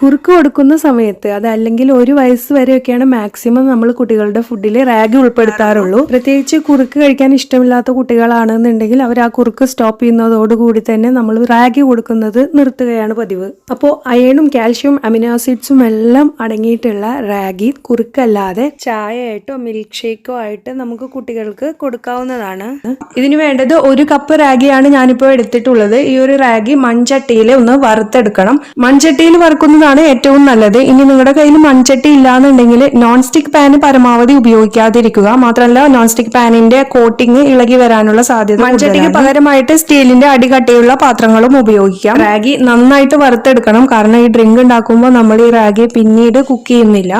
കുറുക്ക് കൊടുക്കുന്ന സമയത്ത് അതല്ലെങ്കിൽ അല്ലെങ്കിൽ ഒരു വയസ്സ് വരെയൊക്കെയാണ് മാക്സിമം നമ്മൾ കുട്ടികളുടെ ഫുഡിൽ റാഗി ഉൾപ്പെടുത്താറുള്ളൂ. പ്രത്യേകിച്ച് കുറുക്ക് കഴിക്കാൻ ഇഷ്ടമില്ലാത്ത കുട്ടികളാണെന്നുണ്ടെങ്കിൽ അവർ ആ കുറുക്ക് സ്റ്റോപ്പ് ചെയ്യുന്നതോടുകൂടി തന്നെ നമ്മൾ റാഗി കൊടുക്കുന്നത് നിർത്തുകയാണ് പതിവ്. അപ്പോൾ അയണും കാൽഷ്യവും അമിനോ ആസിഡ്സും എല്ലാം അടങ്ങിയിട്ടുള്ള റാഗി കുറുക്കല്ലാതെ ചായയായിട്ടോ മിൽക്ക് ഷേക്കോ ആയിട്ട് നമുക്ക് കുട്ടികൾക്ക് കൊടുക്കാവുന്നതാണ്. ഇതിന് വേണ്ടത് ഒരു കപ്പ് റാഗിയാണ് ഞാനിപ്പോൾ എടുത്തിട്ടുള്ളത്. ഈ ഒരു റാഗി മൺചട്ടിയിൽ ഒന്ന് വറുത്തെടുക്കണം. മൺചട്ടിയിൽ വറുക്കുന്നതാണ് ഏറ്റവും നല്ലത്. ഇനി നിങ്ങളുടെ കയ്യിൽ മൺചട്ടി ഇല്ലാന്നുണ്ടെങ്കിൽ നോൺ സ്റ്റിക് പാന് പരമാവധി ഉപയോഗിക്കാതിരിക്കുക. മാത്രമല്ല നോൺ സ്റ്റിക് പാനിന്റെ കോട്ടിങ് ഇളകി വരാനുള്ള സാധ്യത മൺചട്ടിക്ക് പകരമായിട്ട് സ്റ്റീലിന്റെ അടികട്ടിയുള്ള പാത്രങ്ങളും ഉപയോഗിക്കാം. റാഗി നന്നായിട്ട് വറുത്തെടുക്കണം. കാരണം ഈ ഡ്രിങ്ക് ഉണ്ടാക്കുമ്പോൾ നമ്മൾ ഈ റാഗി പിന്നീട് കുക്ക് ചെയ്യുന്നില്ല.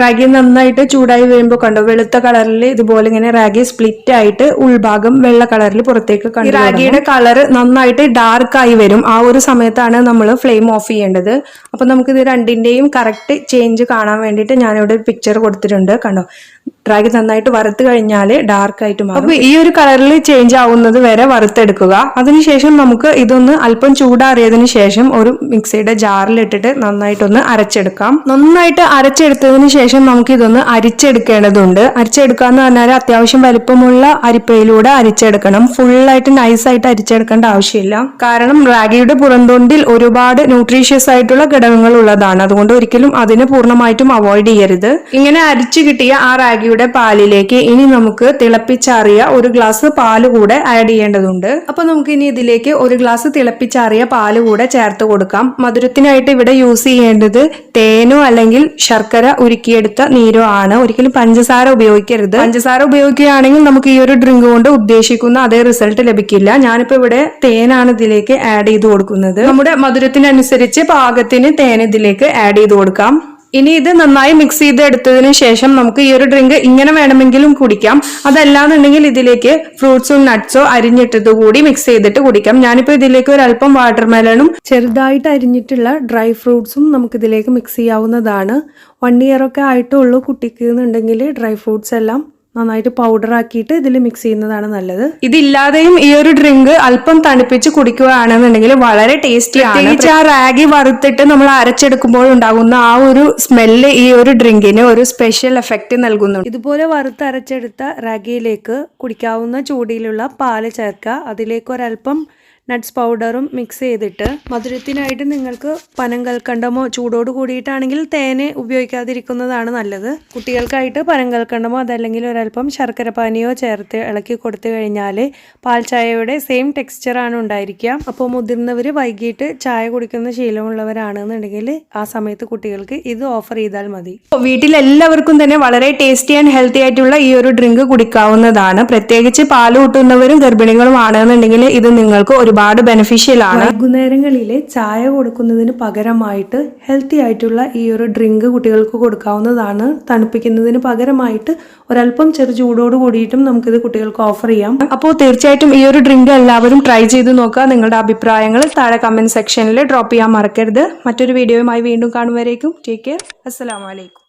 റാഗി നന്നായിട്ട് ചൂടായി വരുമ്പോൾ കണ്ടോ? വെളുത്ത കളറിൽ ഇതുപോലെ ഇങ്ങനെ റാഗി സ്പ്ലിറ്റ് ആയിട്ട് ഉൾഭാഗം വെള്ള കളറിൽ പുറത്തേക്ക് കണ്ടു റാഗിയുടെ കളർ നന്നായിട്ട് ഡാർക്ക് ആയി വരും. ആ ഒരു സമയത്താണ് നമ്മൾ ഫ്ലെയിം ഓഫ് ചെയ്യേണ്ടത്. അപ്പൊ നമുക്ക് ഇത് രണ്ടിന്റെയും കറക്റ്റ് ചേഞ്ച് കാണാൻ വേണ്ടിയിട്ട് ഞാനിവിടെ ഒരു പിക്ചർ കൊടുത്തിട്ടുണ്ട്. കണ്ടോ? റാഗി നന്നായിട്ട് വറുത്ത് കഴിഞ്ഞാൽ ഡാർക്ക് ആയിട്ട് മാറും. അപ്പൊ ഈ ഒരു കളറിൽ ചേഞ്ച് ആവുന്നത് വരെ വറുത്തെടുക്കുക. അതിനുശേഷം നമുക്ക് ഇതൊന്ന് അല്പം ചൂടാറിയതിനു ശേഷം ഒരു മിക്സിയുടെ ജാറിൽ ജാറിലിട്ടിട്ട് നന്നായിട്ടൊന്ന് അരച്ചെടുക്കാം. നന്നായിട്ട് അരച്ചെടുത്തതിന് ശേഷം നമുക്ക് ഇതൊന്ന് അരിച്ചെടുക്കേണ്ടതുണ്ട്. അരിച്ചെടുക്കുക എന്ന് പറഞ്ഞാൽ അത്യാവശ്യം വലിപ്പമുള്ള അരിപ്പയിലൂടെ അരിച്ചെടുക്കണം. ഫുള്ളായിട്ട് നൈസായിട്ട് അരിച്ചെടുക്കേണ്ട ആവശ്യമില്ല. കാരണം റാഗിയുടെ പുറന്തൊണ്ടിൽ ഒരുപാട് ന്യൂട്രീഷ്യസ് ആയിട്ടുള്ള ഘടകങ്ങൾ ഉള്ളതാണ്. അതുകൊണ്ട് ഒരിക്കലും അതിനെ പൂർണമായിട്ടും അവോയ്ഡ് ചെയ്യരുത്. ഇങ്ങനെ അരിച്ചു കിട്ടിയ ആ റാഗിയുടെ പാലിലേക്ക് ഇനി നമുക്ക് തിളപ്പിച്ചാറിയ ഒരു ഗ്ലാസ് പാൽ കൂടെ ആഡ് ചെയ്യേണ്ടതുണ്ട്. അപ്പൊ നമുക്ക് ഇനി ഇതിലേക്ക് ഒരു ഗ്ലാസ് തിളപ്പിച്ചാറിയ പാൽ കൂടെ ചേർത്ത് കൊടുക്കാം. മധുരത്തിനായിട്ട് ഇവിടെ യൂസ് ചെയ്യേണ്ടത് തേനോ അല്ലെങ്കിൽ ശർക്കര ഉരുക്കിയെടുത്ത നീരോ ആണ്. ഒരിക്കലും പഞ്ചസാര ഉപയോഗിക്കരുത്. പഞ്ചസാര ഉപയോഗിക്കുകയാണെങ്കിൽ നമുക്ക് ഈ ഒരു ഡ്രിങ്ക് കൊണ്ട് ഉദ്ദേശിക്കുന്ന അതേ റിസൾട്ട് ലഭിക്കില്ല. ഞാനിപ്പോ ഇവിടെ തേനാണ് ഇതിലേക്ക് ആഡ് ചെയ്ത് കൊടുക്കുന്നത്. നമ്മുടെ മധുരത്തിനനുസരിച്ച് പാകത്തിന് തേൻ ഇതിലേക്ക് ആഡ് ചെയ്ത് കൊടുക്കാം. ഇനി ഇത് നന്നായി മിക്സ് ചെയ്ത് എടുത്തതിന് ശേഷം നമുക്ക് ഈ ഒരു ഡ്രിങ്ക് ഇങ്ങനെ വേണമെങ്കിലും കുടിക്കാം. അതല്ലാന്നുണ്ടെങ്കിൽ ഇതിലേക്ക് ഫ്രൂട്ട്സും നട്ട്സോ അരിഞ്ഞിട്ടത് കൂടി മിക്സ് ചെയ്തിട്ട് കുടിക്കാം. ഞാനിപ്പോ ഇതിലേക്ക് ഒരു അല്പം വാട്ടർമെലണും ചെറുതായിട്ട് അരിഞ്ഞിട്ടുള്ള ഡ്രൈ ഫ്രൂട്ട്സും നമുക്ക് ഇതിലേക്ക് മിക്സ് ചെയ്യാവുന്നതാണ്. വൺ ഇയർ ഒക്കെ ആയിട്ടുള്ളൂ കുട്ടിക്ക് എന്നുണ്ടെങ്കിൽ ഡ്രൈ ഫ്രൂട്ട്സ് എല്ലാം നന്നായിട്ട് പൗഡർ ആക്കിയിട്ട് ഇതിൽ മിക്സ് ചെയ്യുന്നതാണ് നല്ലത്. ഇതില്ലാതെയും ഈ ഒരു ഡ്രിങ്ക് അല്പം തണുപ്പിച്ച് കുടിക്കുകയാണെന്നുണ്ടെങ്കിൽ വളരെ ടേസ്റ്റി ആണ്. ആ റാഗി വറുത്തിട്ട് നമ്മൾ അരച്ചെടുക്കുമ്പോൾ ഉണ്ടാകുന്ന ആ ഒരു സ്മെല്ല് ഈ ഒരു ഡ്രിങ്കിന് ഒരു സ്പെഷ്യൽ എഫക്റ്റ് നൽകുന്നുണ്ട്. ഇതുപോലെ വറുത്ത് അരച്ചെടുത്ത റാഗിയിലേക്ക് കുടിക്കാവുന്ന ചൂടിയിലുള്ള പാൽ ചേർക്കുക. അതിലേക്ക് ഒരല്പം നട്ട്സ് പൗഡറും മിക്സ് ചെയ്തിട്ട് മധുരത്തിനായിട്ട് നിങ്ങൾക്ക് പനം കൽക്കണ്ടമോ ചൂടോട് കൂടിയിട്ടാണെങ്കിൽ തേന് ഉപയോഗിക്കാതിരിക്കുന്നതാണ് നല്ലത്. കുട്ടികൾക്കായിട്ട് പനം കൽക്കണ്ടമോ അതല്ലെങ്കിൽ ഒരല്പം ശർക്കര പാനിയോ ചേർത്ത് ഇളക്കി കൊടുത്തു കഴിഞ്ഞാൽ പാൽ ചായയുടെ സെയിം ടെക്സ്ചറാണ് ഉണ്ടായിരിക്കുക. അപ്പോൾ മുതിർന്നവർ വൈകിട്ട് ചായ കുടിക്കുന്ന ശീലമുള്ളവരാണെന്നുണ്ടെങ്കിൽ ആ സമയത്ത് കുട്ടികൾക്ക് ഇത് ഓഫർ ചെയ്താൽ മതി. വീട്ടിലെല്ലാവർക്കും തന്നെ വളരെ ടേസ്റ്റി ആൻഡ് ഹെൽത്തി ആയിട്ടുള്ള ഈ ഒരു ഡ്രിങ്ക് കുടിക്കാവുന്നതാണ്. പ്രത്യേകിച്ച് പാൽ കൂട്ടുന്നവരും ഗർഭിണികളും ആണെന്നുണ്ടെങ്കിൽ ഇത് നിങ്ങൾക്ക് ഒരുപാട് ബെനിഫിഷ്യൽ ആണ്. വൈകുന്നേരങ്ങളിലെ ചായ കൊടുക്കുന്നതിന് പകരമായിട്ട് ഹെൽത്തി ആയിട്ടുള്ള ഈ ഒരു ഡ്രിങ്ക് കുട്ടികൾക്ക് കൊടുക്കാവുന്നതാണ്. തണുപ്പിക്കുന്നതിന് പകരമായിട്ട് ഒരല്പം ചെറു ചൂടോട് കൂടിയിട്ടും നമുക്കിത് കുട്ടികൾക്ക് ഓഫർ ചെയ്യാം. അപ്പോൾ തീർച്ചയായിട്ടും ഈ ഒരു ഡ്രിങ്ക് എല്ലാവരും ട്രൈ ചെയ്ത് നോക്കുക. നിങ്ങളുടെ അഭിപ്രായങ്ങൾ താഴെ കമന്റ് സെക്ഷനിൽ ഡ്രോപ്പ് ചെയ്യാൻ മറക്കരുത്. മറ്റൊരു വീഡിയോയുമായി വീണ്ടും കാണുവരേക്കും ടേക്ക് കെയർ അസ്സലാമലൈക്കും